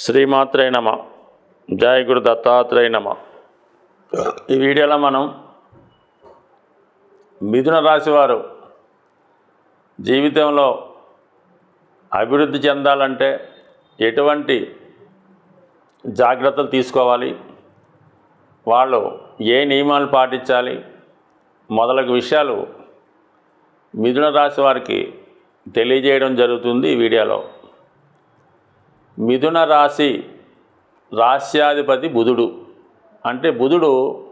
శ్రీమాత్రే నమ. జయ గురు దత్తాత్రేయ నమ. ఈ వీడియోలో మనం మిథున రాశివారు జీవితంలో అభివృద్ధి చెందాలంటే ఎటువంటి జాగ్రత్తలు తీసుకోవాలి? వాళ్ళు ఏ నియమాలు పాటించాలి? మొదలగు విషయాలు మిథున రాశి వారికి తెలియజేయడం జరుగుతుంది ఈ వీడియోలో. మిథున రాశి రాశ్యాధిపతి బుధుడు. అంటే బుధుడు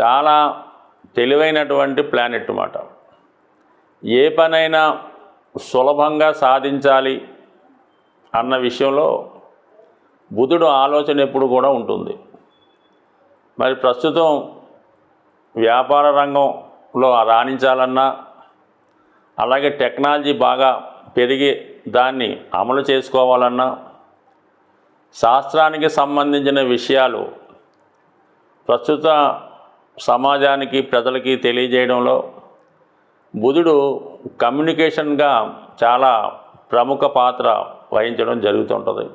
చాలా తెలివైనటువంటి ప్లానెట్ అన్నమాట ఏ పనైనా సులభంగా సాధించాలి అన్న విషయంలో బుధుడు ఆలోచన ఎప్పుడు కూడా ఉంటుంది. మరి ప్రస్తుతం వ్యాపార రంగంలో రాణించాలన్నా అలాగే టెక్నాలజీ బాగా పెరిగి దాన్ని అమలు చేసుకోవాలన్నా శాస్త్రానికి సంబంధించిన విషయాలు ప్రస్తుత సమాజానికి ప్రజలకి తెలియజేయడంలో బుధుడు కమ్యూనికేషన్గా చాలా ప్రముఖ పాత్ర వహించడం జరుగుతుంటుంది.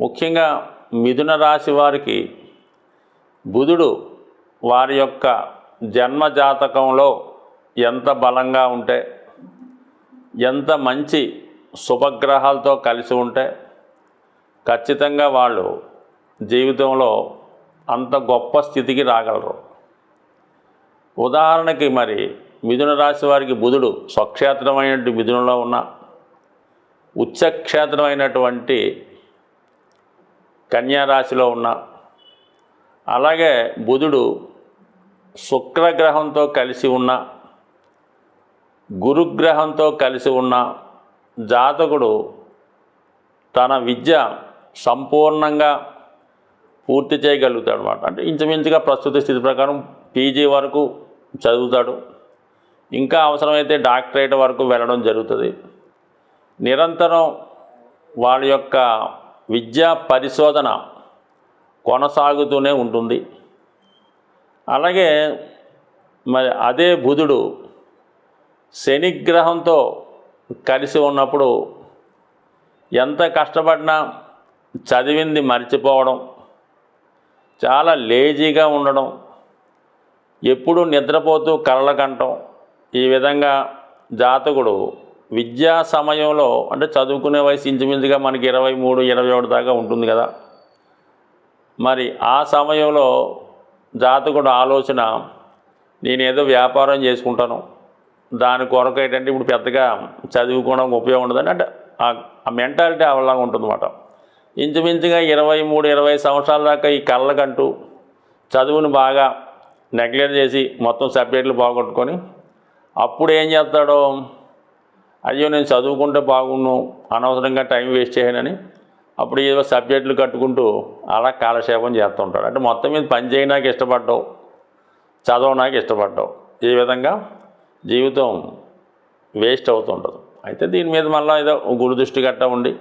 ముఖ్యంగా మిథున రాశి వారికి బుధుడు వారి యొక్క జన్మ జాతకంలో ఎంత బలంగా ఉంటే ఎంత మంచి శుభగ్రహాలతో కలిసి ఉంటే ఖచ్చితంగా వాళ్ళు జీవితంలో అంత గొప్ప స్థితికి రాగలరు. ఉదాహరణకి మరి మిథున రాశి వారికి బుధుడు స్వక్షేత్రమైనటువంటి మిథునంలో ఉన్న ఉచ్చక్షేత్రమైనటువంటి కన్యా రాశిలో ఉన్న అలాగే బుధుడు శుక్రగ్రహంతో కలిసి ఉన్న గురుగ్రహంతో కలిసి ఉన్న జాతకుడు తన విద్య సంపూర్ణంగా పూర్తి చేయగలుగుతాడు అనమాట అంటే ఇంచుమించుగా ప్రస్తుత స్థితి ప్రకారం పీజీ వరకు చదువుతాడు. ఇంకా అవసరమైతే డాక్టరేట్ వరకు వెళ్ళడం జరుగుతుంది. నిరంతరం వాళ్ళ యొక్క విద్యా పరిశోధన కొనసాగుతూనే ఉంటుంది. అలాగే మరి అదే బుధుడు శనిగ్రహంతో కలిసి ఉన్నప్పుడు ఎంత కష్టపడినా చదివింది మర్చిపోవడం చాలా లేజీగా ఉండడం ఎప్పుడూ నిద్రపోతూ కళ్ళ కంటం ఈ విధంగా జాతకుడు విద్యా సమయంలో అంటే చదువుకునే వయసు ఇంచుమించుగా మనకి ఇరవై మూడు ఇరవై ఒకటి దాకా ఉంటుంది కదా. మరి ఆ సమయంలో జాతకుడు ఆలోచన నేనేదో వ్యాపారం చేసుకుంటాను దాని కొరకు ఏంటంటే ఇప్పుడు పెద్దగా చదువుకోవడం ఉపయోగం ఉండదని అంటే ఆ- మెంటాలిటీ అవలాగా ఉంటుందన్నమాట. ఇంచుమించుగా ఇరవై మూడు ఇరవై సంవత్సరాల దాకా ఈ కళ్ళకంటూ చదువును బాగా నెగ్లెక్ట్ చేసి మొత్తం సబ్జెక్టులు బాగొట్టుకొని అప్పుడు ఏం చేస్తాడో అయ్యో నేను చదువుకుంటే బాగుండు అనవసరంగా టైం వేస్ట్ చేయనని అప్పుడు ఏదో సబ్జెక్టులు కట్టుకుంటూ అలా కాలక్షేపం చేస్తుంటాడు. అంటే మొత్తం మీద పని చేయడానికి ఇష్టపడ్డావు చదవడానికి ఇష్టపడ్డావు. ఈ విధంగా జీవితం వేస్ట్ అవుతుంటుంది. అయితే దీని మీద మళ్ళీ ఏదో గురుదృష్టి గట్ట ఉండి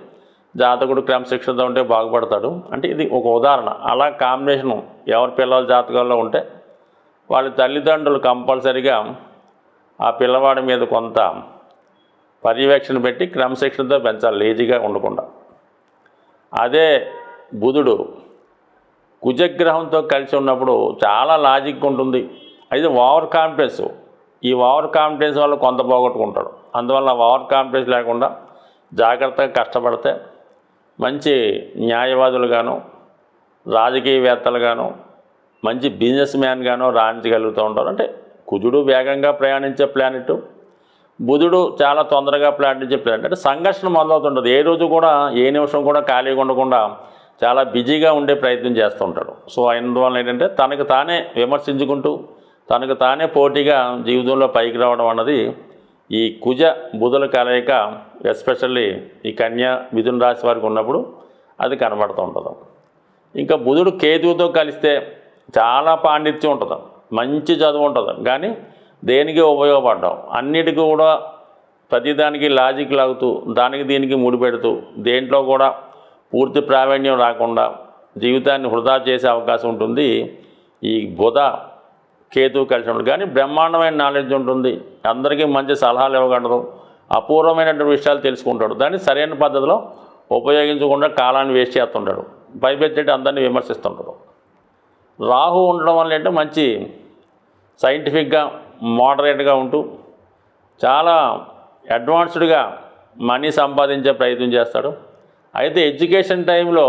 జాతకుడు క్రమశిక్షణతో ఉంటే బాగుపడతాడు. అంటే ఇది ఒక ఉదాహరణ. అలా కాంబినేషను ఎవరి పిల్లల జాతకాల్లో ఉంటే వాళ్ళ తల్లిదండ్రులు కంపల్సరిగా ఆ పిల్లవాడి మీద కొంత పర్యవేక్షణ పెట్టి క్రమశిక్షణతో పెంచాలి లేజీగా ఉండకుండా. అదే బుధుడు కుజగ్రహంతో కలిసి ఉన్నప్పుడు చాలా లాజిక్ ఉంటుంది. అయితే ఓవర్ కాన్ఫిడెన్స్ ఈ ఓవర్ కాన్ఫిడెన్స్ వల్ల కొంత పోగొట్టుకుంటాడు. అందువల్ల ఓవర్ కాన్ఫిడెన్స్ లేకుండా జాగ్రత్తగా కష్టపడితే మంచి న్యాయవాదులుగాను రాజకీయవేత్తలుగాను మంచి బిజినెస్ మ్యాన్గాను రాణించగలుగుతూ ఉంటారు. అంటే కుజుడు వేగంగా ప్రయాణించే ప్లానెట్ బుధుడు చాలా తొందరగా ప్లానించే ప్లానెట్ అంటే సంఘర్షణ మొదలవుతుంటుంది. ఏ రోజు కూడా ఏ నిమిషం కూడా ఖాళీగా ఉండకుండా చాలా బిజీగా ఉండే ప్రయత్నం చేస్తుంటాడు సో అందువల్ల ఏంటంటే తనకు తానే విమర్శించుకుంటూ తనకు తానే పోటీగా జీవితంలో పైకి రావడం అన్నది ఈ కుజ బుధుల కలయిక ఎస్పెషల్లీ ఈ కన్యా మిథున రాశి వారికి ఉన్నప్పుడు అది కనబడుతూ ఉంటుంది. ఇంకా బుధుడు కేతువుతో కలిస్తే చాలా పాండిత్యం ఉంటుంది. మంచి చదువు ఉంటుంది. కానీ దేనికి ఉపయోగపడ్డాం? అన్నిటికీ కూడా ప్రతిదానికి లాజిక్ లాగుతూ దానికి దీనికి ముడిపెడుతూ దేంట్లో కూడా పూర్తి ప్రావీణ్యం రాకుండా జీవితాన్ని వృధా చేసే అవకాశం ఉంటుంది. ఈ బుధ కేతువు కలిసి ఉంటుంది కానీ బ్రహ్మాండమైన నాలెడ్జ్ ఉంటుంది. అందరికీ మంచి సలహాలు ఇవ్వగలరు. అపూర్వమైనటువంటి విషయాలు తెలుసుకుంటాడు. దాన్ని సరైన పద్ధతిలో ఉపయోగించకుండా కాలాన్ని వేస్ట్ చేస్తుంటాడు. పైపెచ్చేటి అందరినీ విమర్శిస్తుంటాడు రాహు ఉండడం వల్ల ఏంటంటే మంచి సైంటిఫిక్గా మోడరేట్గా ఉంటూ చాలా అడ్వాన్స్డ్గా మనీ సంపాదించే ప్రయత్నం చేస్తాడు. అయితే ఎడ్యుకేషన్ టైంలో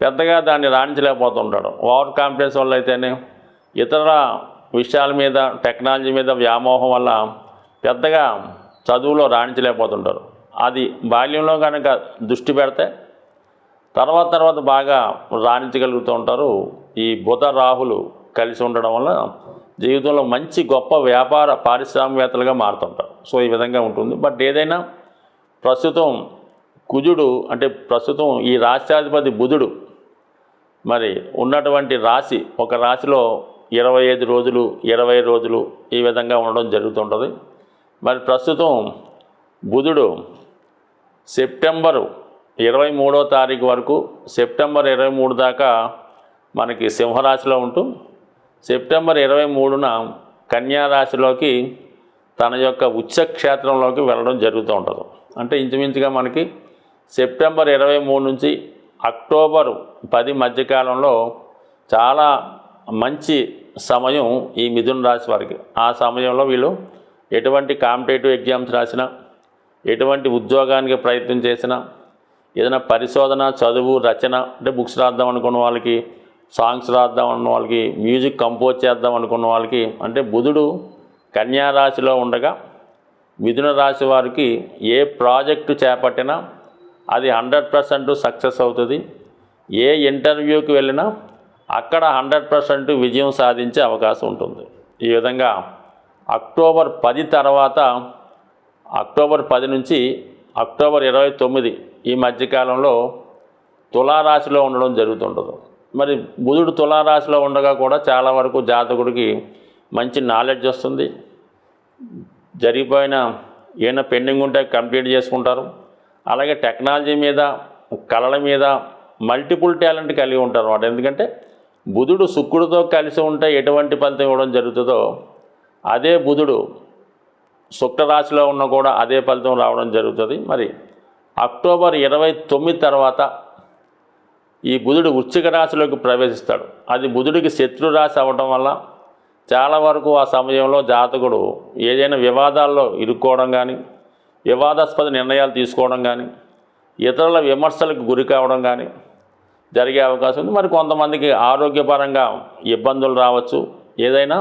పెద్దగా దాన్ని రాణించలేకపోతుంటాడు. ఓవర్ కాన్ఫిడెన్స్ వల్ల అయితేనే ఇతర విషయాల మీద టెక్నాలజీ మీద వ్యామోహం వల్ల పెద్దగా చదువులో రాణించలేకపోతుంటారు. అది బాల్యంలో కనుక దృష్టి పెడితే తర్వాత తర్వాత బాగా రాణించగలుగుతూ ఉంటారు. ఈ బుధ రాహులు కలిసి ఉండడం వల్ల జీవితంలో మంచి గొప్ప వ్యాపార పారిశ్రామికవేత్తలుగా మారుతుంటారు. సో ఈ విధంగా ఉంటుంది. బట్ ఏదైనా ప్రస్తుతం కుజుడు అంటే ప్రస్తుతం ఈ రాష్ట్రాధిపతి బుధుడు మరి ఉన్నటువంటి రాశి ఒక రాశిలో ఇరవై ఐదు రోజులు ఇరవై రోజులు ఈ విధంగా ఉండడం జరుగుతుంటుంది. మరి ప్రస్తుతం బుధుడు సెప్టెంబరు ఇరవై మూడో తారీఖు వరకు సెప్టెంబర్ ఇరవై మూడు దాకా మనకి సింహరాశిలో ఉంటూ సెప్టెంబర్ ఇరవై మూడున కన్యా రాశిలోకి తన యొక్క ఉచ్చక్షేత్రంలోకి వెళ్ళడం జరుగుతూ ఉంటుంది. అంటే ఇంచుమించుగా మనకి సెప్టెంబర్ ఇరవై మూడు నుంచి అక్టోబర్ పది మధ్యకాలంలో చాలా మంచి సమయం ఈ మిథున రాశి వారికి. ఆ సమయంలో వీళ్ళు ఎటువంటి కాంపిటేటివ్ ఎగ్జామ్స్ రాసినా ఎటువంటి ఉద్యోగానికి ప్రయత్నం చేసినా ఏదైనా పరిశోధన చదువు రచన అంటే బుక్స్ రాద్దాం అనుకున్న వాళ్ళకి సాంగ్స్ రాద్దాం అన్న వాళ్ళకి మ్యూజిక్ కంపోజ్ చేద్దాం అనుకున్న వాళ్ళకి అంటే బుధుడు కన్యా రాశిలో ఉండగా మిథున రాశి వారికి ఏ ప్రాజెక్టు చేపట్టినా అది హండ్రెడ్ పర్సెంట్ సక్సెస్ అవుతుంది. ఏ ఇంటర్వ్యూకి వెళ్ళినా అక్కడ హండ్రెడ్ పర్సెంట్ విజయం సాధించే అవకాశం ఉంటుంది. ఈ విధంగా అక్టోబర్ పది తర్వాత అక్టోబర్ పది నుంచి అక్టోబర్ ఇరవై తొమ్మిది ఈ మధ్యకాలంలో తులారాశిలో ఉండడం జరుగుతుంటుంది. మరి బుధుడు తులారాశిలో ఉండగా కూడా చాలా వరకు జాతకుడికి మంచి నాలెడ్జ్ వస్తుంది. జరిగిపోయిన ఏమైనా పెండింగ్ ఉంటే కంప్లీట్ చేసుకుంటారు. అలాగే టెక్నాలజీ మీద కళల మీద మల్టిపుల్ టాలెంట్ కలిగి ఉంటారు అన్నమాట. ఎందుకంటే బుధుడు శుక్రుడితో కలిసి ఉంటే ఎటువంటి ఫలితం ఇవ్వడం జరుగుతుందో అదే బుధుడు శుక్రరాశిలో ఉన్న కూడా అదే ఫలితం రావడం జరుగుతుంది. మరి అక్టోబర్ ఇరవై తొమ్మిది తర్వాత ఈ బుధుడు వృశ్చిక రాశిలోకి ప్రవేశిస్తాడు. అది బుధుడికి శత్రు రాశి అవ్వడం వల్ల చాలా వరకు ఆ సమయంలో జాతకుడు ఏదైనా వివాదాల్లో ఇరుక్కోవడం కానీ వివాదాస్పద నిర్ణయాలు తీసుకోవడం కానీ ఇతరుల విమర్శలకు గురి కావడం కానీ జరిగే అవకాశం ఉంది. మరి కొంతమందికి ఆరోగ్యపరంగా ఇబ్బందులు రావచ్చు. ఏదైనా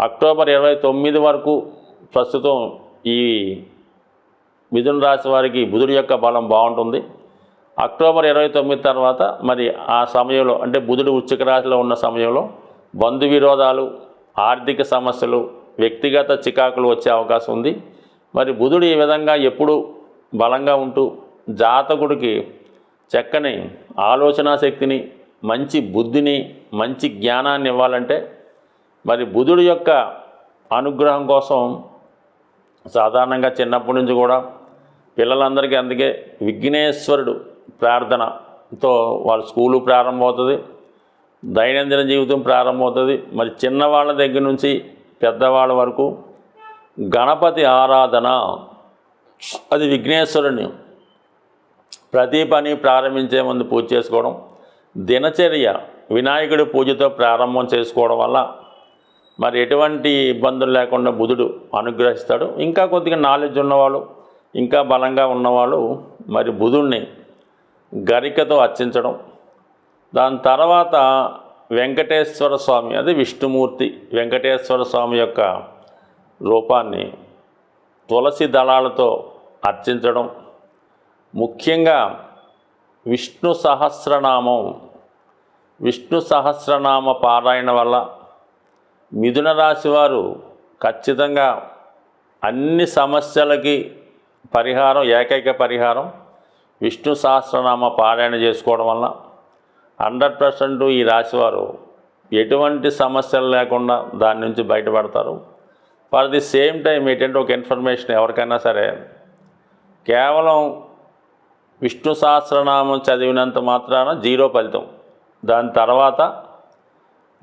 అక్టోబర్ ఇరవై తొమ్మిది వరకు ప్రస్తుతం ఈ మిథున రాశి వారికి బుధుడి యొక్క బలం బాగుంటుంది. అక్టోబర్ ఇరవై తొమ్మిది తర్వాత మరి ఆ సమయంలో అంటే బుధుడు ఉచ్చిక రాశిలో ఉన్న సమయంలో బంధు విరోధాలు ఆర్థిక సమస్యలు వ్యక్తిగత చికాకులు వచ్చే అవకాశం ఉంది. మరి బుధుడు ఈ విధంగా ఎప్పుడు బలంగా ఉంటూ జాతకుడికి చక్కని ఆలోచన శక్తిని మంచి బుద్ధిని మంచి జ్ఞానాన్ని ఇవ్వాలంటే మరి బుధుడి యొక్క అనుగ్రహం కోసం సాధారణంగా చిన్నప్పటి నుంచి కూడా పిల్లలందరికీ అందుకే విఘ్నేశ్వరుడు ప్రార్థనతో వాళ్ళ స్కూలు ప్రారంభమవుతుంది దైనందిన జీవితం ప్రారంభమవుతుంది. మరి చిన్నవాళ్ళ దగ్గర నుంచి పెద్దవాళ్ళ వరకు గణపతి ఆరాధన అది విఘ్నేశ్వరుని ప్రతి పని ప్రారంభించే ముందు పూజ చేసుకోవడం దినచర్య వినాయకుడి పూజతో ప్రారంభం చేసుకోవడం వల్ల మరి ఎటువంటి ఇబ్బందులు లేకుండా బుధుడు అనుగ్రహిస్తాడు. ఇంకా కొద్దిగా నాలెడ్జ్ ఉన్నవాళ్ళు ఇంకా బలంగా ఉన్నవాళ్ళు మరి బుధుడిని గరికతో అర్చించడం. దాని తర్వాత వెంకటేశ్వర స్వామి అది విష్ణుమూర్తి వెంకటేశ్వర స్వామి యొక్క రూపాన్ని తులసి దళాలతో అర్చించడం. ముఖ్యంగా విష్ణు సహస్రనామం విష్ణు సహస్రనామ పారాయణ వల్ల మిథున రాశి వారు ఖచ్చితంగా అన్ని సమస్యలకి పరిహారం ఏకైక పరిహారం విష్ణు సహస్రనామ పారాయణ చేసుకోవడం వల్ల హండ్రెడ్ పర్సెంట్ ఈ రాశివారు ఎటువంటి సమస్యలు లేకుండా దాని నుంచి బయటపడతారు. ఫర్ ది సేమ్ టైం ఏంటంటే ఒక ఇన్ఫర్మేషన్ ఎవరికైనా సరే కేవలం విష్ణు సహస్రనామం చదివినంత మాత్రాన జీరో ఫలితం. దాని తర్వాత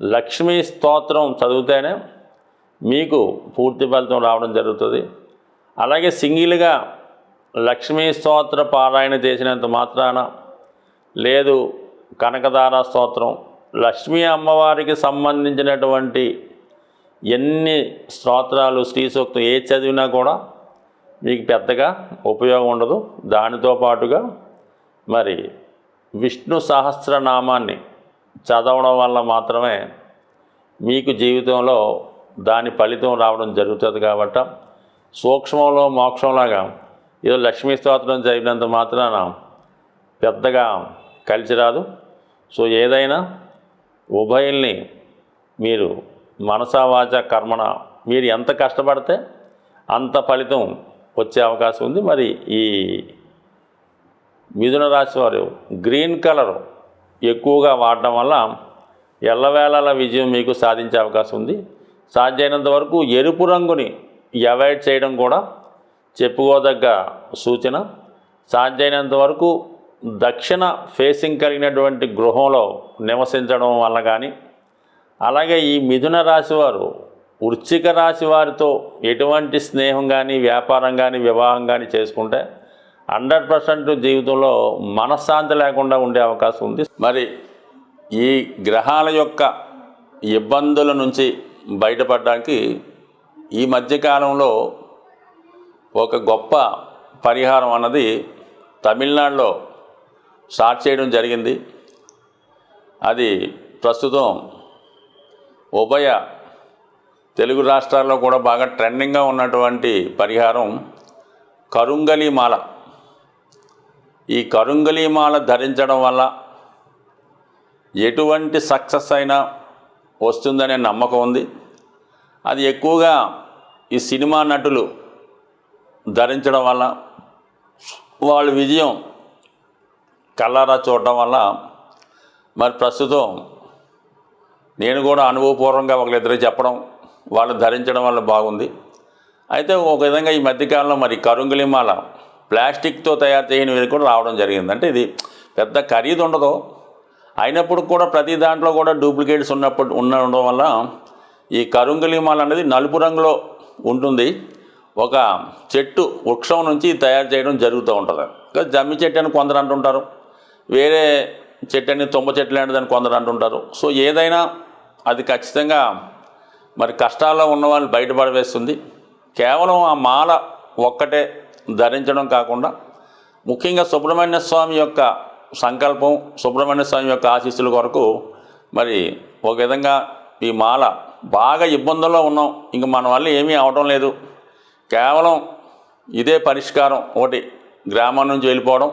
లక్ష్మీ స్తోత్రం చదివితేనే మీకు పూర్తి ఫలితం రావడం జరుగుతుంది. అలాగే సింగిల్గా లక్ష్మీ స్తోత్ర పారాయణ చేసినంత మాత్రాన లేదు కనకదార స్తోత్రం. లక్ష్మీ అమ్మవారికి సంబంధించినటువంటి ఎన్ని స్తోత్రాలు శ్రీ సూక్తం ఏ చదివినా కూడా మీకు పెద్దగా ఉపయోగం ఉండదు. దానితో పాటుగా మరి విష్ణు సహస్రనామాన్ని చదవడం వల్ల మాత్రమే మీకు జీవితంలో దాని ఫలితం రావడం జరుగుతుంది కాబట్టి సూక్ష్మంలో మోక్షంలాగా ఏదో లక్ష్మీ స్తోత్రం చదివినంత మాత్రాన పెద్దగా కలిసి రాదు. సో ఏదైనా ఉభయల్ని మీరు మనసా వాచ కర్మణ మీరు ఎంత కష్టపడితే అంత ఫలితం వచ్చే అవకాశం ఉంది. మరి ఈ మిథున రాశి వారు గ్రీన్ కలర్ ఎక్కువగా వాడడం వల్ల ఎల్లవేళల విజయం మీకు సాధించే అవకాశం ఉంది. సాధ్యమైనంత వరకు ఎరుపు రంగుని అవాయిడ్ చేయడం కూడా చెప్పుకోదగ్గ సూచన. సాధ్యమైనంత వరకు దక్షిణ ఫేసింగ్ కలిగినటువంటి గృహంలో నివసించడం వల్ల కానీ అలాగే ఈ మిథున రాశి వారు వృశ్చిక రాశి వారితో ఎటువంటి స్నేహం కానీ వ్యాపారం కానీ వివాహం కానీ చేసుకుంటే హండ్రెడ్ పర్సెంట్ జీవితంలో మనశ్శాంతి లేకుండా ఉండే అవకాశం ఉంది. మరి ఈ గ్రహాల యొక్క ఇబ్బందుల నుంచి బయటపడడానికి ఈ మధ్యకాలంలో ఒక గొప్ప పరిహారం అన్నది తమిళనాడులో స్టార్ట్ చేయడం జరిగింది. అది ప్రస్తుతం ఉభయ తెలుగు రాష్ట్రాల్లో కూడా బాగా ట్రెండింగ్గా ఉన్నటువంటి పరిహారం కరుంగలిమాల ఈ కరుంగలిమాల ధరించడం వల్ల ఎటువంటి సక్సెస్ అయినా వస్తుందనే నమ్మకం ఉంది. అది ఎక్కువగా ఈ సినిమా నటులు ధరించడం వల్ల వాళ్ళ విజయం కళ్ళారా చూడటం వల్ల మరి ప్రస్తుతం నేను కూడా అనుభవపూర్వకంగా ఒకరిద్దరు చెప్పడం వాళ్ళు ధరించడం వల్ల బాగుంది. అయితే ఒక విధంగా ఈ మధ్యకాలంలో మరి కరుంగులిమాల ప్లాస్టిక్తో తయారు చేయనివి కూడా రావడం జరిగింది. అంటే ఇది పెద్ద ఖరీదు ఉండదు. అయినప్పుడు కూడా ప్రతి దాంట్లో కూడా డూప్లికేట్స్ ఉన్నప్పుడు ఉండడం వల్ల ఈ కరుంగులిమాల అనేది నలుపు రంగులో ఉంటుంది. ఒక చెట్టు వృక్షం నుంచి తయారు చేయడం జరుగుతూ ఉంటుంది. ఇంకా జమ్మి చెట్టు అని కొందరు అంటుంటారు. వేరే చెట్టు అని తుమ్మ చెట్టు అని కొందరు అంటుంటారు. సో ఏదైనా అది ఖచ్చితంగా మరి కష్టాల్లో ఉన్న వాళ్ళు బయటపడవేస్తుంది. కేవలం ఆ మాల ఒక్కటే ధరించడం కాకుండా ముఖ్యంగా సుబ్రహ్మణ్య స్వామి యొక్క సంకల్పం సుబ్రహ్మణ్య స్వామి యొక్క ఆశీస్సుల కొరకు మరి ఒక విధంగా ఈ మాల బాగా ఇబ్బందుల్లో ఉన్నాం. ఇంక మన వల్ల ఏమీ అవడం లేదు. కేవలం ఇదే పరిష్కారం ఒకటి గ్రామం నుంచి వెళ్ళిపోవడం.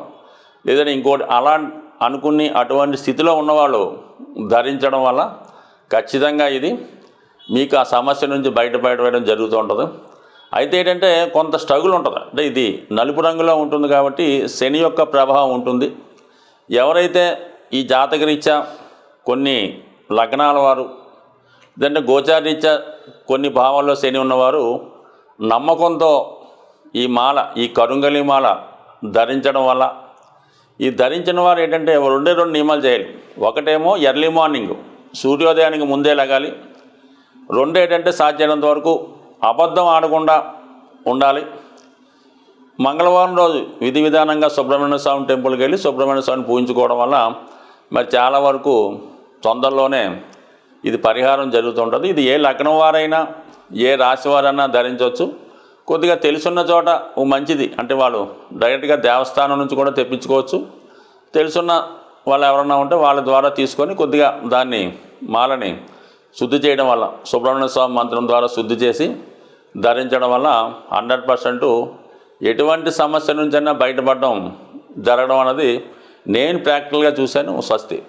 లేదంటే ఇంకోటి అలా అనుకుని అటువంటి స్థితిలో ఉన్నవాళ్ళు ధరించడం వల్ల ఖచ్చితంగా ఇది మీకు ఆ సమస్య నుంచి బయటపడవేయడం జరుగుతూ ఉంటుంది. అయితే ఏంటంటే కొంత స్ట్రగుల్ ఉంటుంది. అంటే ఇది నలుపు రంగులో ఉంటుంది కాబట్టి శని యొక్క ప్రభావం ఉంటుంది. ఎవరైతే ఈ జాతకరీత్యా కొన్ని లగ్నాల వారు లేదంటే గోచారీత్యా కొన్ని భావాల్లో శని ఉన్నవారు నమ్మకంతో ఈ మాల ఈ కరుంగలి మాల ధరించడం వల్ల ఈ ధరించిన వారు ఏంటంటే రెండే రెండు నియమాలు చేయాలి. ఒకటేమో ఎర్లీ మార్నింగ్ సూర్యోదయానికి ముందే లగాలి. రెండేటంటే సాధ్యమైనంత వరకు అబద్ధం ఆడకుండా ఉండాలి. మంగళవారం రోజు విధి విధానంగా సుబ్రహ్మణ్య స్వామి టెంపుల్కి వెళ్ళి సుబ్రహ్మణ్య స్వామిని పూజించుకోవడం వల్ల మరి చాలా వరకు తొందరలోనే ఇది పరిహారం జరుగుతుంటుంది. ఇది ఏ లగ్నం వారైనా ఏ రాశి వారైనా ధరించవచ్చు కొద్దిగా తెలుసున్న చోట మంచిది అంటే వాళ్ళు డైరెక్ట్గా దేవస్థానం నుంచి కూడా తెప్పించుకోవచ్చు. తెలుసున్న వాళ్ళు ఎవరన్నా ఉంటే వాళ్ళ ద్వారా తీసుకొని కొద్దిగా దాన్ని మాలని శుద్ధి చేయడం వల్ల సుబ్రహ్మణ్య స్వామి మంత్రం ద్వారా శుద్ధి చేసి ధరించడం వల్ల హండ్రెడ్ పర్సెంట్ ఎటువంటి సమస్య నుంచైనా బయటపడడం జరగడం అనేది నేను ప్రాక్టికల్గా చూశాను స్వస్తి.